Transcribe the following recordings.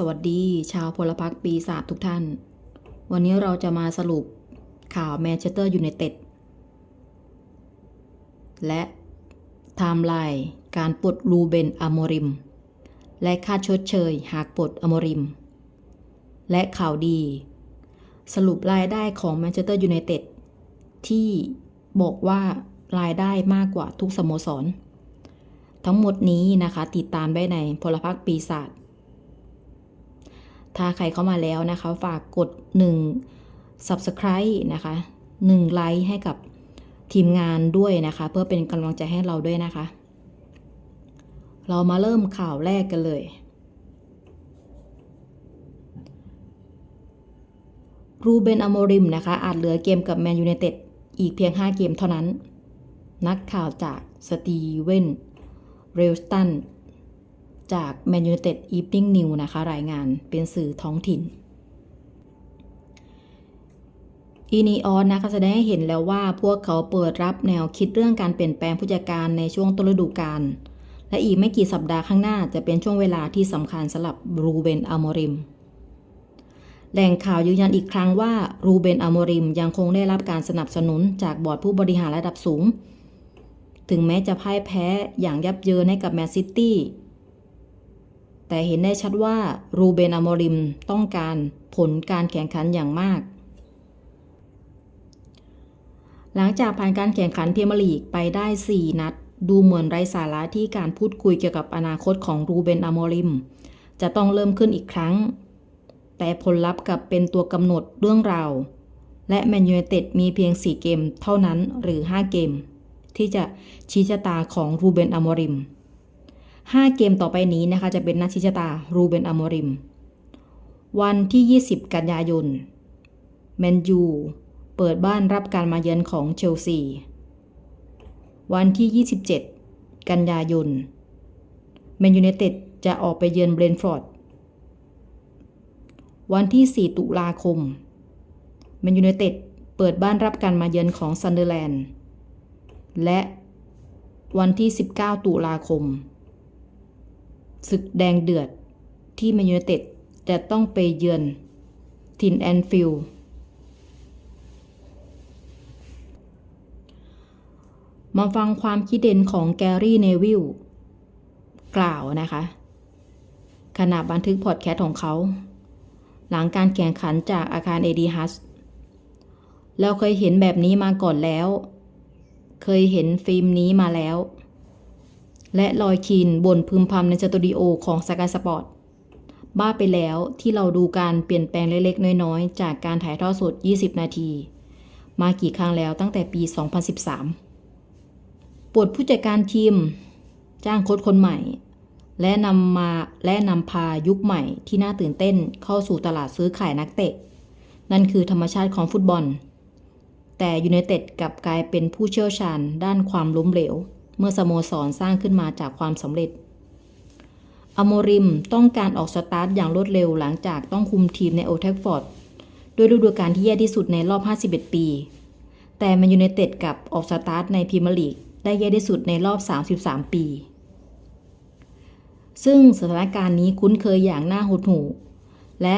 สวัสดีชาวพลพรรคปีศาจทุกท่าน วันนี้เราจะมาสรุปข่าวแมนเชสเตอร์ยูไนเต็ดและไทม์ไลน์การปลดรูเบนอโมริม และค่าชดเชยหากปลดอโมริม และข่าวดี สรุปรายได้ของแมนเชสเตอร์ยูไนเต็ดที่บอกว่ารายได้มากกว่าทุกสโมสร ทั้งหมดนี้นะคะติดตามได้ในพลพรรคปีศาจ ถ้าใครเข้ามาแล้วนะคะ ฝากกด 1 Subscribe นะคะ1ไลค์ให้กับทีมงานด้วยนะคะ เพื่อเป็นกำลังใจให้เราด้วยนะคะ เรามาเริ่มข่าวแรกกันเลย รูเบนอโมริมนะคะ อาจเหลือเกมกับแมนยู i นเต็ดอีกเพียง 5 เกมเท่านั้น นักข่าวจากสตีเวนเรลสตัน จาก Man United Evening News นะคะ รายงานเป็นสื่อท้องถิ่นอีนีออนนะคะแสดงให้เห็นแล้วว่าพวกเขาเปิดรับแนวคิดเรื่องการเปลี่ยนแปลงผู้จัดการในช่วงต้นฤดูกาลและอีกไม่กี่สัปดาห์ข้างหน้าจะเป็นช่วงเวลาที่สำคัญสำหรับรูเบนอโมริม แหล่งข่าวยืนยันอีกครั้งว่ารูเบนอโมริมยังคงได้รับการสนับสนุนจากบอร์ดผู้บริหารระดับสูง ถึงแม้จะพ่ายแพ้อย่างยับเยินให้กับแมนซิตี้ แต่เห็นได้ชัดว่ารูเบนอโมริมต้องการผลการแข่งขันอย่างมาก หลังจากผ่านการแข่งขันเมียร์ลีกไปได้ 4 นัด ดูเหมือนไร้สาระที่การพูดคุยเกี่ยวกับอนาคตของรูเบนอโมริม จะต้องเริ่มขึ้นอีกครั้ง แต่ผลลัพธ์กับเป็นตัวกำหนดเรื่องราว และแมนยู i นเต็ดมีเพียง 4 เกมเท่านั้นหรือ 5 เกม ที่จะชี้ชะตาของรูเบนอโมริม 5 เกมต่อไปนี้นะคะจะเป็นนัดชิชะตารูเบนอโมริม วันที่ 20 กันยายนแมนยูเปิดบ้านรับการมาเยือนของเชลซี วันที่ 27 กันยายนแมนยู i นเต็ดจะออกไปเยือนเบรนท์ฟอร์ด วันที่ 4 ตุลาคมแมนยู i นเต็ดเปิดบ้านรับการมาเยือนของซันเดอร์แลนด์ และวันที่ 19 ตุลาคม ศึกแดงเดือดที่แมนยู i นเต็ดจะต้องไปเยือนทินแอนฟิลมาฟังความคิดเห็นของแกรี่เนวิลกล่าวนะคะ ขณะบันทึกพอดแคสต์ของเขา หลังการแข่งขันจากอาคารเอดีฮัสเราเคยเห็นแบบนี้มาก่อนแล้ว เคยเห็นฟิล์มนี้มาแล้ว และลอยคีนบนพึมพำในสตูดิโอของสกายสปอร์ตบ้าไปแล้วที่เราดูการเปลี่ยนแปลงเล็กๆ น้อยๆ จากการถ่ายทอดสด 20 นาที มากี่ครั้งแล้วตั้งแต่ปี 2013 ปวดผู้จัดการทีม จ้างโค้ชคนใหม่ และนำมาและนำพายุคใหม่ที่น่าตื่นเต้นเข้าสู่ตลาดซื้อขายนักเตะ นั่นคือธรรมชาติของฟุตบอล แต่ยูไนเต็ดกลับกลายเป็นผู้เชี่ยวชาญด้านความล้มเหลว เมื่อสโมสรสร้างขึ้นมาจากความสำเร็จ อโมริมต้องการออกสตาร์ทอย่างรวดเร็วหลังจากต้องคุมทีมในโอลด์แทฟฟอร์ดด้วยฤดูกาลที่แย่ที่สุดในรอบ 51 ปี แต่แมนยูไนเต็ดกับออกสตาร์ทในพรีเมียร์ลีกได้แย่ที่สุดในรอบ 33 ปี ซึ่งสถานการณ์นี้คุ้นเคยอย่างน่าหดหู่ และ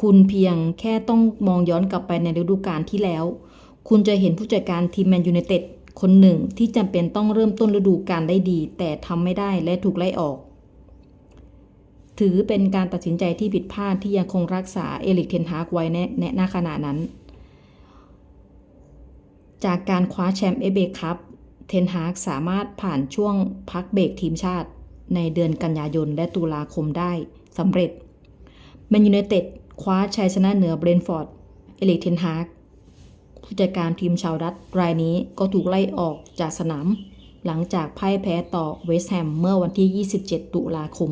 คุณเพียงแค่ต้องมองย้อนกลับไปในฤดูกาลที่แล้ว คุณจะเห็นผู้จัดการทีมแมนยูไนเต็ด คนหนึ่งที่จำเป็นต้องเริ่มต้นฤดูกาลได้ดี แต่ทำไม่ได้และถูกไล่ออก ถือเป็นการตัดสินใจที่ผิดพลาดที่ยังคงรักษาเอลิกเทนฮากไว้ในในหน้าขณะนั้น จากการคว้าแชมป์เอเบคัพเทนฮากสามารถผ่านช่วงพักเบรกทีมชาติ ในเดือนกันยายนและตุลาคมได้สำเร็จแมนยูไนเต็ดคว้าชัยชนะเหนือเบรนฟอร์ด เอลิกเทนฮาก ผู้จัดการทีมชาวดัตรายนี้ก็ถูกไล่ออกจากสนาม หลังจากพ่ายแพ้ต่อเวสต์แฮมเมื่อวันที่ 27 ตุลาคม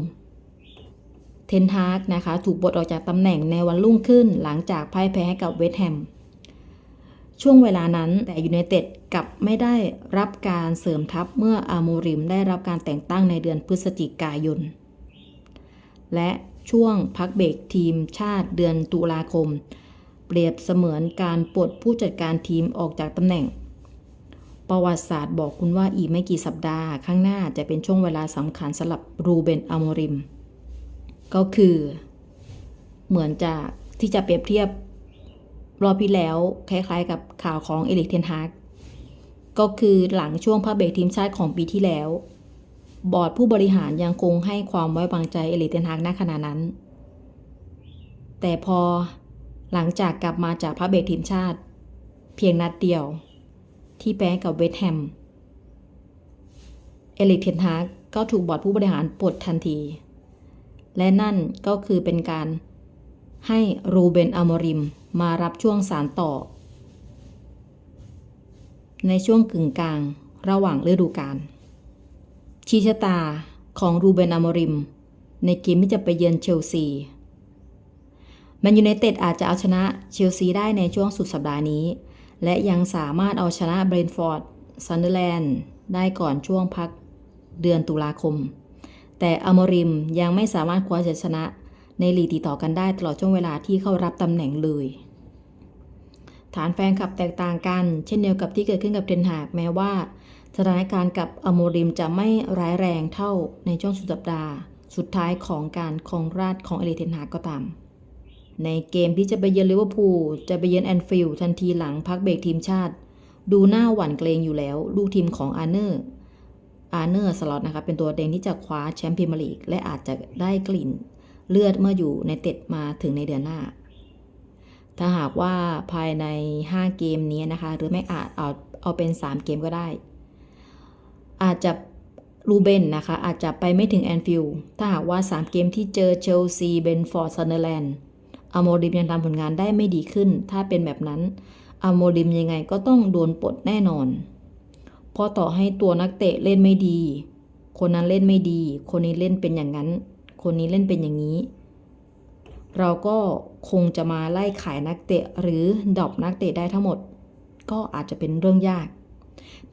เทนฮากนะคะ ถูกบดออกจากตำแหน่งในวันรุ่งขึ้น หลังจากพ่ายแพ้ให้กับเวสต์แฮมช่วงเวลานั้นแต่ยูไนเต็ดกลับไม่ได้รับการเสริมทัพเมื่ออาโมริมได้รับการแต่งตั้งในเดือนพฤศจิกายน และช่วงพักเบรกทีมชาติเดือนตุลาคม เปรียบเสมือนการปลดผู้จัดการทีมออกจากตำแหน่ง ประวัติศาสตร์บอกคุณว่าอีกไม่กี่สัปดาห์ข้างหน้าจะเป็นช่วงเวลาสำคัญสำหรับรูเบนอโมริม ก็คือ เหมือนจะที่จะเปรียบเทียบรอบที่แล้วคล้ายๆ กับข่าวของเอลิกเทนฮากก็คือหลังช่วงพักเบรกทีมชาติของปีที่แล้ว บอร์ดผู้บริหารยังคงให้ความไว้วางใจเอลิกเทนฮากณขณะนั้น แต่พอ หลังจากกลับมาจากพักเบรกทีมชาติ เพียงนัดเดียว ที่แพ้กับเวสต์แฮม เอลิกเทนฮากก็ถูกบอร์ดผู้บริหารปลดทันที และนั่นก็คือเป็นการให้รูเบนอโมริมมารับช่วงสารต่อ ในช่วงกึ่งกลางระหว่างฤดูกาลชีชะตาของรูเบนอโมริม ในเกมที่จะไปเยือนเชลซี นยูไนเต็ดอาจจะเอาชนะเชลซีได้ในช่วงสุดสัปดาห์นี้ และยังสามารถเอาชนะเบรนฟอร์ดซันเดอร์แลนด์ได้ก่อนช่วงพักเดือนตุลาคม แต่อโมริมยังไม่สามารถคว้าชัยชนะในลีกติดต่อกันได้ตลอดช่วงเวลาที่เข้ารับตำแหน่งเลย ฐานแฟนคลับแตกต่างกัน เช่นเดียวกับที่เกิดขึ้นกับเทนหากแม้ว่าสถานการณ์กับอโมริมจะไม่ร้ายแรงเท่าในช่วงสุดสัปดาห์ สุดท้ายของการครองราชของเอริเทนหากก็ตาม ในเกมที่จะไปเยือนลิเวอร์พูลจะไปเยือนแอนฟิลด์ทันทีหลังพักเบรกทีมชาติ ดูหน้าหวั่นเกรงอยู่แล้ว ลูกทีมของอาร์เนอร์อาร์เนอร์สล็อตนะคะเป็นตัวเด่นที่จะคว้าแชมป์พรีเมียร์ลีกและอาจจะได้กลิ่นเลือดเมื่ออยู่ในเต็ดมาถึงในเดือนหน้า ถ้าหากว่าภายใน 5 เกมนี้นะคะ หรือไม่อาจเอาเอาเป็น 3 เกมก็ได้ อาจจะรูเบนนะคะ อาจจะไปไม่ถึงแอนฟิลด์ถ้าหากว่า 3 เกมที่เจอเชลซีเบนฟอร์ดซันเดอร์แลนด์ อโมริมยังทำผลงานได้ไม่ดีขึ้น ถ้าเป็นแบบนั้นอโมริมยังไงก็ต้องโดนปลดแน่นอน เพราะต่อให้ตัวนักเตะเล่นไม่ดี คนนั้นเล่นไม่ดี คนนี้เล่นเป็นอย่างนั้น คนนี้เล่นเป็นอย่างนี้ เราก็คงจะมาไล่ขายนักเตะหรือดรอปนักเตะได้ทั้งหมด ก็อาจจะเป็นเรื่องยาก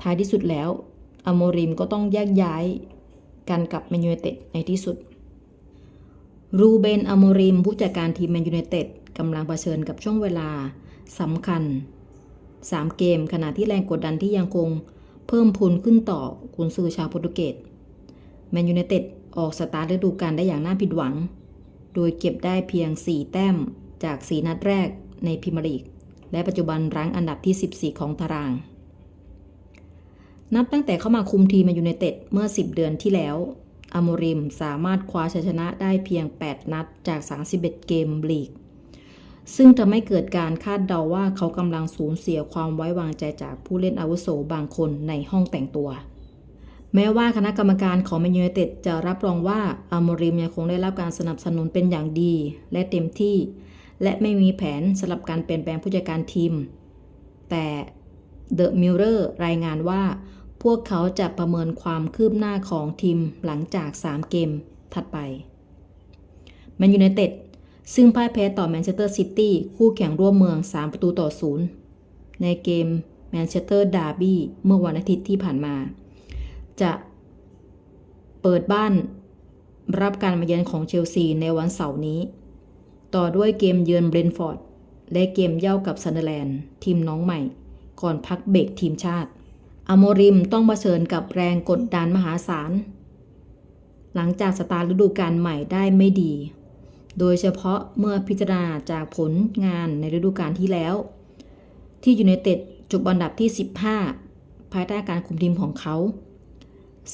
ท้ายที่สุดแล้วอโมริมก็ต้องแยกย้ายกันกับแมนยูเต็ดในที่สุด รูเบนอโมริมผู้จัดการทีมแมนยูไนเต็ดกำลังเผชิญกับช่วงเวลาสำคัญ 3 เกมขณะที่แรงกดดันที่ยังคงเพิ่มพูนขึ้นต่อกุนซือชาวโปรตุเกสแมนยูไนเต็ดออกสตาร์ทฤดูกาลได้อย่างน่าผิดหวัง โดยเก็บได้เพียง 4 แต้มจาก 4 นัดแรกในพรีเมียร์ลีก และปัจจุบันรั้งอันดับที่ 14 ของตาราง นับตั้งแต่เข้ามาคุมทีมแมนยูไนเต็ดเมื่อ 10 เดือนที่แล้ว อโมริมสามารถคว้าชัยชนะได้เพียง 8 นัดจาก 31 เกมลีก ซึ่งทำให้เกิดการคาดเดาว่าเขากำลังสูญเสียความไว้วางใจจากผู้เล่นอาวุโสบางคนในห้องแต่งตัว แม้ว่าคณะกรรมการของแมนยูไนเต็ดจะรับรองว่าอโมริมยังคงได้รับการสนับสนุนเป็นอย่างดี และเต็มที่ และไม่มีแผนสำหรับการเปลี่ยนแปลงผู้จัดการทีม แต่ The Mirror รายงานว่า พวกเขาจะประเมินความคืบหน้าของทีมหลังจาก 3 เกมถัดไปแมนยูไนเต็ดซึ่งพ่ายแพ้ต่อแมนเชสเตอร์ซิตี้คู่แข่งร่วมเมือง 3 ประตูต่อศูนย์ในเกมแมนเชสเตอร์ดาร์บี้เมื่อวันอาทิตย์ที่ผ่านมา จะเปิดบ้านรับการมาเยือนของเชลซีในวันเสาร์นี้ ต่อด้วยเกมเยือนเบรนฟอร์ด และเกมเย่ากับซันเดอร์แลนด์ทีมน้องใหม่ ก่อนพักเบรกทีมชาติ อโมริมต้องเผชิญกับแรงกดดันมหาศาล หลังจากสตาร์ฤดูกาลใหม่ได้ไม่ดี โดยเฉพาะเมื่อพิจารณาจากผลงานในฤดูกาลที่แล้ว ที่ยูไนเต็ดจบอันดับที่ 15 ภายใต้การคุมทีมของเขา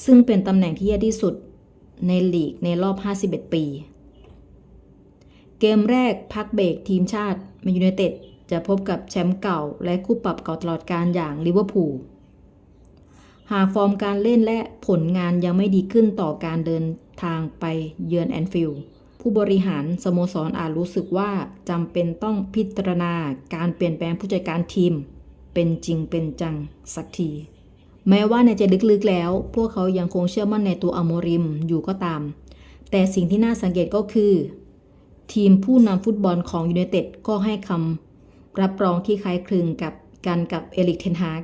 ซึ่งเป็นตำแหน่งที่แย่ที่สุดในลีกในรอบ 51 ปี เกมแรกพักเบรกทีมชาติแมนยูไนเต็ดจะพบกับแชมป์เก่าและคู่ปรับเก่าตลอดการอย่างลิเวอร์พูล หากฟอร์มการเล่นและผลงานยังไม่ดีขึ้นต่อการเดินทางไปเยือนแอนฟิลด์ผู้บริหารสโมสรอาจรู้สึกว่าจำเป็นต้องพิจารณาการเปลี่ยนแปลงผู้จัดการทีม เป็นจริงเป็นจังสักที แม้ว่าในใจลึกๆแล้ว พวกเขายังคงเชื่อมั่นในตัวอโมริมอยู่ก็ตาม แต่สิ่งที่น่าสังเกตก็คือ ทีมผู้นำฟุตบอลของยูไนเต็ดก็ให้คำรับรองที่คล้ายคลึงกับกันกับเอริกเทนฮาก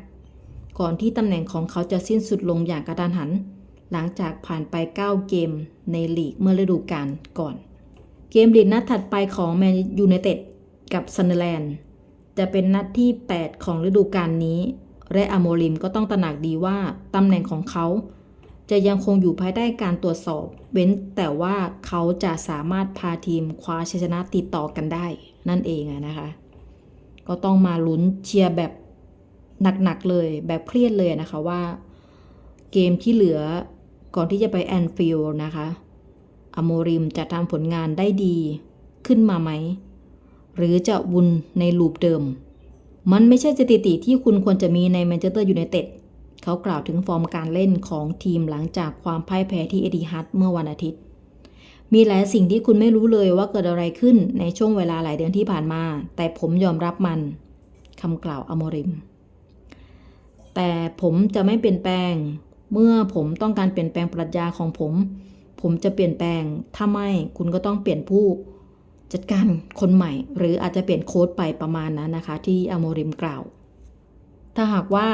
ก่อนที่ตำแหน่งของเขาจะสิ้นสุดลงอย่างกระทันหัน หลังจากผ่านไป 9 เกมในลีกเมื่อฤดูกาลก่อน เกมลีกนัดถัดไปของแมนยูไนเต็ดกับซันเดอร์แลนด์จะเป็นนัดที่ 8 ของฤดูกาลนี้ และอโมริมก็ต้องตระหนักดีว่าตำแหน่งของเขา จะยังคงอยู่ภายใต้การตรวจสอบ เว้นแต่ว่าเขาจะสามารถพาทีมคว้าชัยชนะติดต่อกันได้ นั่นเองนะคะ ก็ต้องมาลุ้นเชียร์แบบ หนักๆเลยแบบเครียดเลยนะคะว่า เกมที่เหลือก่อนที่จะไปแอนฟิลด์นะคะอโมริมจะทำผลงานได้ดีขึ้นมาไหม หรือจะวนในลูปเดิม มันไม่ใช่สถิติที่คุณควรจะมีในแมนเชสเตอร์ยูไนเต็ดเขากล่าวถึงฟอร์มการเล่นของทีมหลังจากความพ่ายแพ้ที่เอติฮัดเมื่อวันอาทิตย์ มีหลายสิ่งที่คุณไม่รู้เลยว่าเกิดอะไรขึ้นในช่วงเวลาหลายเดือนที่ผ่านมา แต่ผมยอมรับมันคำกล่าวอโมริม แต่ผมจะไม่เปลี่ยนแปลง เมื่อผมต้องการเปลี่ยนแปลงปรัชญาของผม ผมจะเปลี่ยนแปลง ถ้าไม่คุณก็ต้องเปลี่ยนผู้จัดการคนใหม่ หรืออาจจะเปลี่ยนโค้ดไปประมาณนั้นนะคะ ที่อโมริมกล่าว ถ้าหากว่า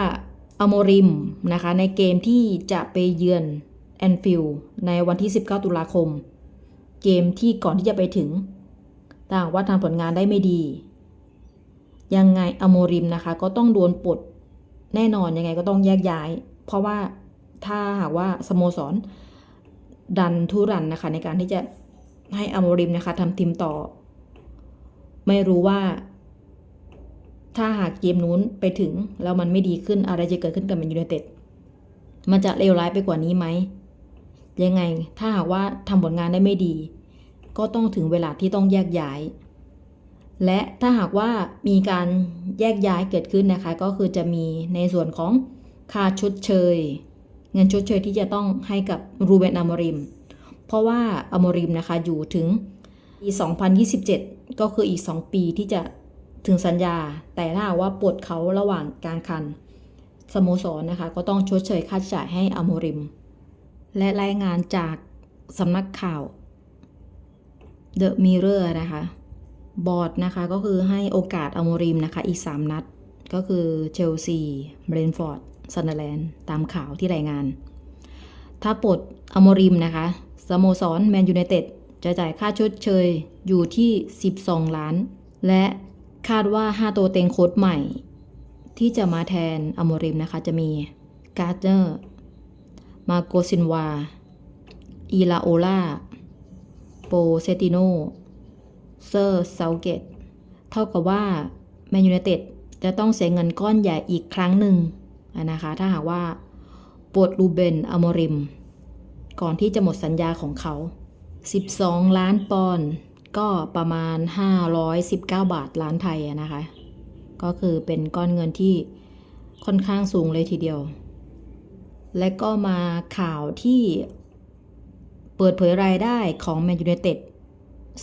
อโมริมนะคะ ในเกมที่จะไปเยือนแอนฟิลในวันที่ 19 ตุลาคม เกมที่ก่อนที่จะไปถึงถ้าหากว่าทำผลงานได้ไม่ดี ยังไงอโมริมนะคะ ก็ต้องโดนปลด แน่นอนยังไงก็ต้องแยกย้าย เพราะว่าถ้าหากว่าสโมสร ดันทุรันนะคะ ในการที่จะให้อโมริมนะคะทำทีมต่อ ไม่รู้ว่า ถ้าหากเกมนู้นไปถึง แล้วมันไม่ดีขึ้นอะไรจะเกิดขึ้นกับแมนยูไนเต็ดมันจะเลวร้ายไปกว่านี้ไหมยังไงถ้าหากว่าทำผลงานได้ไม่ดี ก็ต้องถึงเวลาที่ต้องแยกย้าย และถ้าหากว่ามีการแยกย้ายเกิดขึ้นนะคะ ก็คือจะมีในส่วนของค่าชดเชย เงินชดเชยที่จะต้องให้กับรูเบนอมริม เพราะว่าอมริมนะคะอยู่ถึงปี 2027 ก็คืออีก 2 ปีที่จะถึงสัญญา แต่ถ้าว่าปลดเขาระหว่างการคันสโมสรนะคะ ก็ต้องชดเชยค่าใช้จ่ายให้อมริม และรายงานจากสำนักข่าว The Mirror นะคะ บอร์ดนะคะก็คือให้โอกาสอโมริมนะคะอีก 3 นัด ก็คือเชลซีเบรนฟอร์ดซันเดอร์แลนด์ตามข่าวที่รายงาน ถ้าปลดอโมริมนะคะสโมสรแมนยูไนเต็ดจะจ่ายค่าชดเชยอยู่ที่ 12 ล้าน และคาดว่า 5 ตัวเต็งโค้ดใหม่ ที่จะมาแทนอโมริมนะคะจะมีการ์เนอร์ มาโกซินวา อีลาโอลา โปเซติโน เซอร์เซาเกตเท่ากับว่าแมนยูไนเต็ดจะต้องเสียเงินก้อนใหญ่อีกครั้งหนึ่งนะคะ ถ้าหากว่าปลดรูเบนอโมริม ก่อนที่จะหมดสัญญาของเขา 12 ล้านปอนด์ก็ประมาณ 519 บาทล้านไทยนะคะ ก็คือเป็นก้อนเงินที่ค่อนข้างสูงเลยทีเดียว และก็มาข่าวที่เปิดเผยรายได้ของแมนยูไนเต็ด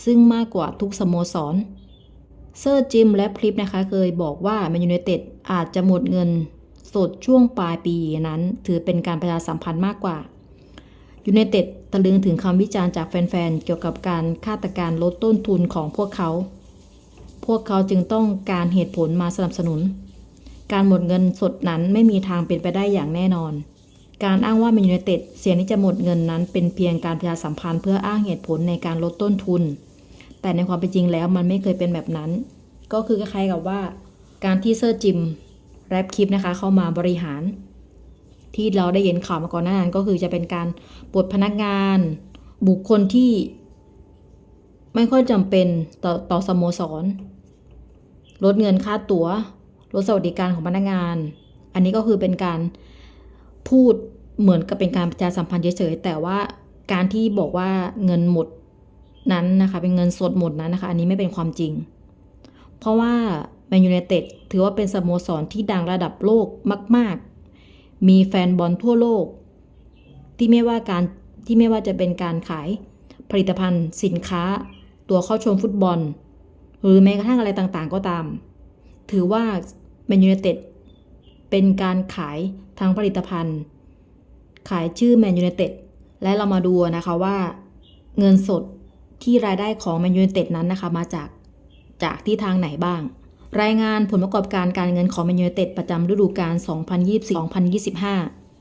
ซึ่งมากกว่าทุกสโมสร เซอร์จิมและพริปนะคะเคยบอกว่าแมนยูไนเต็ดอาจจะหมดเงินสดช่วงปลายปีนั้น ถือเป็นการประชาสัมพันธ์มากกว่ายูไนเต็ดตะลึงถึงคำวิจารณ์จากแฟนๆ เกี่ยวกับการฆาตการลดต้นทุนของพวกเขา พวกเขาจึงต้องการเหตุผลมาสนับสนุน การหมดเงินสดนั้นไม่มีทางเป็นไปได้อย่างแน่นอน การอ้างว่าแมนยูไนเต็ดเสียงที่จะหมดเงินนั้น เป็นเพียงการประชาสัมพันธ์เพื่ออ้างเหตุผลในการลดต้นทุน แต่ในความเป็นจริงแล้วมันไม่เคยเป็นแบบนั้น ก็คือคล้ายๆกับว่า การที่เซอร์จิมแรปคลิปนะคะ เข้ามาบริหาร ที่เราได้เห็นข่าวมาก่อนหน้านั้นก็คือจะเป็นการปลดพนักงาน บุคคลที่ ไม่ค่อยจำเป็นต่อต่อสโมสร ลดเงินค่าตัว๋วลดสวัสดิการของพนักงาน อันนี้ก็คือเป็นการ พูดเหมือนกับเป็นการประชาสัมพันธ์เฉยๆแต่ว่าการที่บอกว่าเงินหมดนั้นนะคะ เป็นเงินสดหมดนั้นนะคะ อันนี้ไม่เป็นความจริง เพราะว่าแมนยูไนเต็ดถือว่าเป็นสโมสรที่ดังระดับโลกมาก ๆ มีแฟนบอลทั่วโลก ที่ไม่ว่าการที่ไม่ว่าจะเป็นการขายผลิตภัณฑ์สินค้า ตัวเข้าชมฟุตบอล หรือแม้กระทั่งอะไรต่างๆก็ตาม ถือว่าแมนยูไนเต็ด เป็นการขายทางผลิตภัณฑ์ ขายชื่อแมนยูไนเต็ดและเรามาดูนะคะว่า เงินสดที่รายได้ของแมนยูไนเต็ดนั้นนะคะ มาจากจากที่ทางไหนบ้าง รายงานผลประกอบการการเงินของแมนยูไนเต็ดประจำฤดูกาล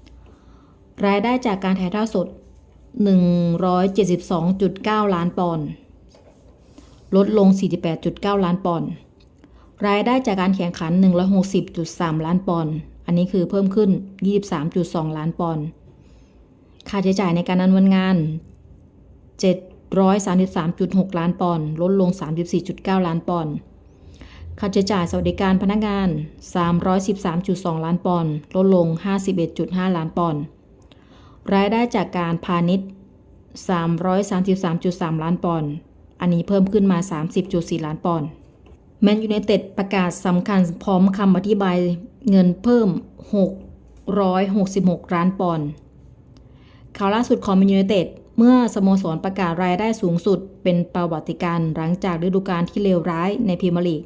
2024-2025 รายได้จากการถ่ายทอดสด 172.9 ล้านปอนด์ลดลง 48.9 ล้านปอนด์ รายได้จากการแข่งขัน 160.3 ล้านปอนด์ อันนี้คือเพิ่มขึ้น 23.2 ล้านปอนด์ ค่าใช้จ่ายในการดำเนินงาน 733.6 ล้านปอนด์ ลดลง 34.9 ล้านปอนด์ ค่าใช้จ่ายสวัสดิการพนักงาน 313.2 ล้านปอนด์ ลดลง 51.5 ล้านปอนด์ รายได้จากการพาณิชย์ 333.3 ล้านปอนด์ อันนี้เพิ่มขึ้นมา 30.4 ล้านปอนด์ แมนยูไนเต็ดประกาศสำคัญพร้อมคำอธิบายเงินเพิ่ม 666 ล้านปอนด์ข่าวล่าสุดของแมนยูไนเต็ดเมื่อสโมสรประกาศรายได้สูงสุด เป็นประวัติการหลังจากฤดูกาลที่เลวร้ายในพรีเมียร์ลีก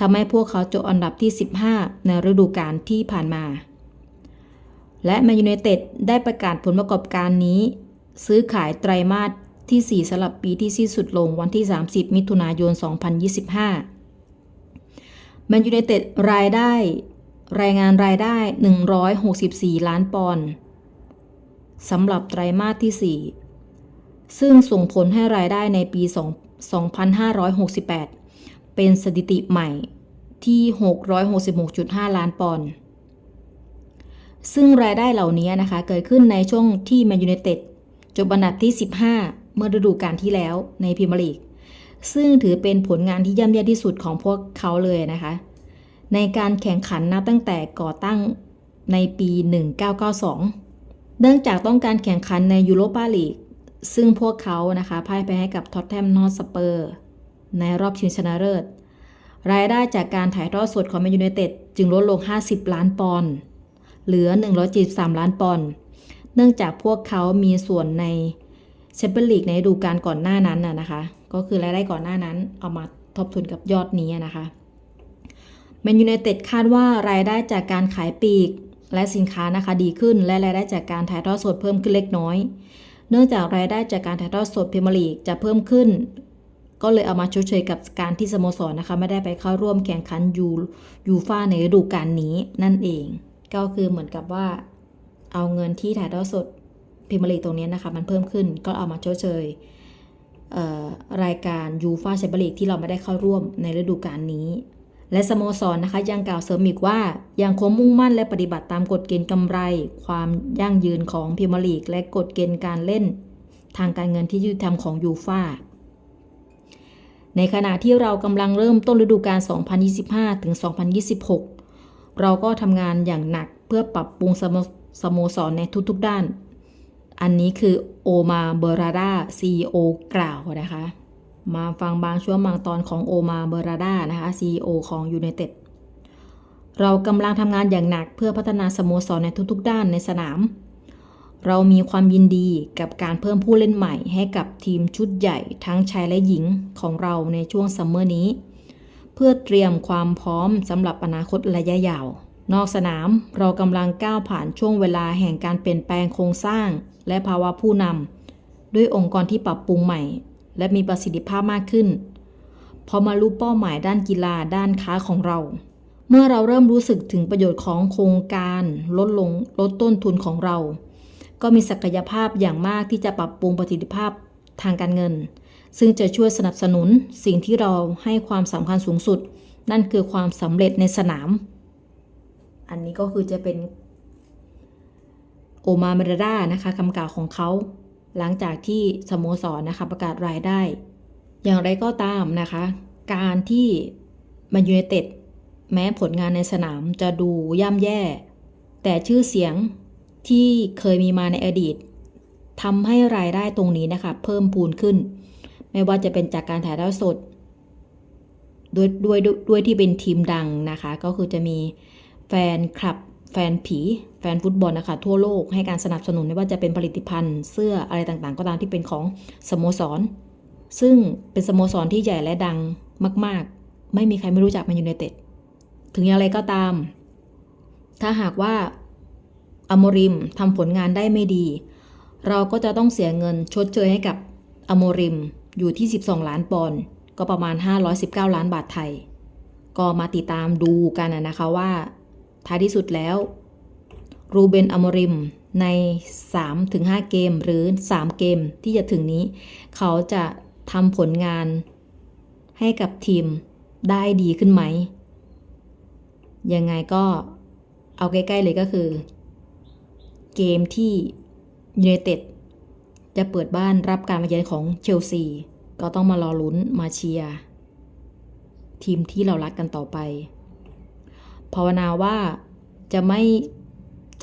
ทำให้พวกเขาจบอันดับที่ 15 ในฤดูกาลที่ผ่านมา และแมนยูไนเต็ดได้ประกาศผลประกอบการนี้ ซื้อขายไตรมาสที่ 4สำหรับปีที่สิ้นสุดลงวันที่ 30 มิถุนายน 2025 แมนยูไนเต็ดรายได้ รายงานรายได้ 164 ล้านปอนด์สำหรับไตรมาสที่ 4 ซึ่งส่งผลให้รายได้ในปี 2568 เป็นสถิติใหม่ที่ 666.5 ล้านปอนด์ซึ่งรายได้เหล่านี้นะคะ เกิดขึ้นในช่วงที่แมนยูไนเต็ดจบอันดับที่ 15 เมื่อฤดูกาลที่แล้วในพรีเมียร์ลีก ซึ่งถือเป็นผลงานที่ย่ำแย่ที่สุดของพวกเขาเลยนะคะ ในการแข่งขันนับตั้งแต่ก่อตั้งในปี 1992 เนื่องจากต้องการแข่งขันในยูโรปาลีก ซึ่งพวกเขานะคะพ่ายแพ้ให้กับท็อตแทมนอร์สเปอร์ในรอบชิงชนะเลิศ รายได้จากการถ่ายทอดสดของแมนยูไนเต็ดจึงลดลง 50 ล้านปอนด์ เหลือ 173 ล้านปอนด์ เนื่องจากพวกเขามีส่วนในแชมเปี้ยนลีกในฤดูกาลก่อนหน้านั้นนะคะ ก็คือรายได้ก่อนหน้านั้นเอามาทบทุนกับยอดนี้นะคะแมนยูไนเต็ดคาดว่ารายได้จากการขายปลีกและสินค้านะคะดีขึ้น และรายได้จากการถ่ายทอดสดเพิ่มขึ้นเล็กน้อย เนื่องจากรายได้จากการถ่ายทอดสดพรีเมียร์ลีกจะเพิ่มขึ้น ก็เลยเอามาชดเชยกับการที่สโมสรนะคะไม่ได้ไปเข้าร่วมแข่งขันยูยูฟ่าในฤดูกาลนี้นั่นเอง ก็คือเหมือนกับว่า เอาเงินที่ถ่ายทอดสดพรีเมียร์ลีกตรงนี้นะคะ มันเพิ่มขึ้นก็เอามาชดเชย รายการยูฟาแชมเปี้ยนลีกที่เราไม่ได้เข้าร่วมในฤดูกาลนี้ และสโมสรนนะคะยังกล่าวเสริมอีกว่ายังคงมุ่งมั่นและปฏิบัติตามกฎเกณฑ์กำไร ความยั่งยืนของพรีเมียร์ลีก และกฎเกณฑ์การเล่น ทางการเงินที่ยุติธรรมของยูฟาในขณะที่เรากำลังเริ่มต้นฤดูกาล 2025 ถึง 2026 เราก็ทำงานอย่างหนักเพื่อปรับปรุงสโมสโมสรในทุกๆด้าน อันนี้คือโอมาเบราดา CEO กล่าวนะคะ มาฟังบางช่วงบางตอนของโอมาเบราดานะคะ CEO ของยู n i เต็ดเรากำลังทำงานอย่างหนักเพื่อพัฒนาสโมสรในทุกๆ ด้านในสนาม เรามีความยินดีกับการเพิ่มผู้เล่นใหม่ให้กับทีมชุดใหญ่ทั้งชายและหญิงของเราในช่วงซัมเมอร์นี้ เพื่อเตรียมความพร้อมสำหรับอนาคตระยะยาว นอกสนามเรากำลังก้าวผ่านช่วงเวลาแห่งการเปลี่ยนแปลงโครงสร้าง และภาวะผู้นำด้วยองค์กรที่ปรับปรุงใหม่ และมีประสิทธิภาพมากขึ้น พอมารู้เป้าหมายด้านกีฬาด้านค้าของเรา เมื่อเราเริ่มรู้สึกถึงประโยชน์ของโครงการลดลงลดต้นทุนของเรา ก็มีศักยภาพอย่างมากที่จะปรับปรุงประสิทธิภาพทางการเงิน ซึ่งจะช่วยสนับสนุนสิ่งที่เราให้ความสำคัญสูงสุด นั่นคือความสำเร็จในสนาม อันนี้ก็คือจะเป็น มาเมรดานะคะคำกล่าวของเขา หลังจากที่สโมสรนะคะประกาศรายได้ อย่างไรก็ตามนะคะ การที่มันยูไนเต็ดแม้ผลงานในสนามจะดูย่ำแย่ แต่ชื่อเสียงที่เคยมีมาในอดีตทำให้รายได้ตรงนี้นะคะ เพิ่มพูนขึ้น ไม่ว่าจะเป็นจากการถ่ายทอดสดด้วยด้วยด้วยที่เป็นทีมดังนะคะ ก็คือจะมีแฟนคลับ แฟนผีแฟนฟุตบอลนะคะทั่วโลกให้การสนับสนุนไม่ว่าจะเป็นผลิตภัณฑ์เสื้ออะไรต่างๆ ก็ตามที่เป็นของสโมสร ซึ่งเป็นสโมสรที่ใหญ่และดังมาก ๆ ไม่มีใครไม่รู้จักแมนยูไนเต็ดถึงอย่างไรก็ตาม ถ้าหากว่าอโมริมทำผลงานได้ไม่ดี เราก็จะต้องเสียเงินชดเชยให้กับอโมริมอยู่ที่ 12 ล้านปอนด์ก็ประมาณ 519 ล้านบาทไทย ก็มาติดตามดูกันนะคะว่า ท้ายที่สุดแล้ว รูเบนอโมริมใน 3-5 เกมหรือ 3 เกมที่จะถึงนี้ เขาจะทำผลงานให้กับทีมได้ดีขึ้นไหม ยังไงก็เอาใกล้ๆเลยก็คือ เกมที่ยูไนเต็ดจะเปิดบ้านรับการมาเยือนของเชลซี ก็ต้องมารอลุ้นมาเชียร์ทีมที่เรารักกันต่อไป ภาวนาว่าจะไม่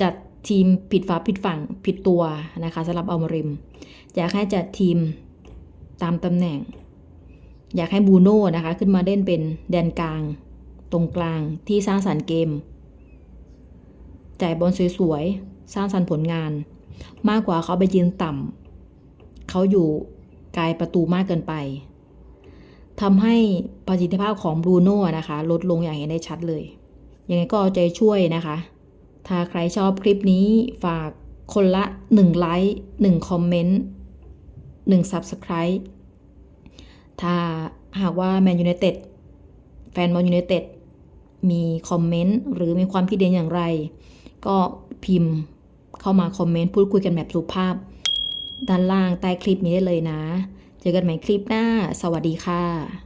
จัดทีมผิดฝาผิดฝั่งผิดตัวนะคะสำหรับอัลมาริม อยากให้จัดทีมตามตำแหน่ง อยากให้บูโน่นะคะ ขึ้นมาเล่นเป็นแดนกลาง ตรงกลางที่สร้างสรรค์เกม จ่ายบอลสวยๆ สร้างสรรค์ผลงาน มากกว่าเขาไปยืนต่ำเขาอยู่ไกลประตูมากเกินไปทำให้ประสิทธิภาพของบรูโน่นะคะ ลดลงอย่างเห็นได้ชัดเลย ยังไงก็เอาใจช่วยนะคะ ถ้าใครชอบคลิปนี้ฝากคนละ 1 ไลค์1คอมเมนต์1 Subscribe ถ้าหากว่าแมนยูไนเต็ดแฟนบอลยูไนเต็ดมีคอมเมนต์หรือมีความคิดเห็นอย่างไร ก็พิมพ์เข้ามาคอมเมนต์พูดคุยกันแบบสุภาพ ด้านล่างใต้คลิปนี้ได้เลยนะ เจอกันใหม่คลิปหน้า สวัสดีค่ะ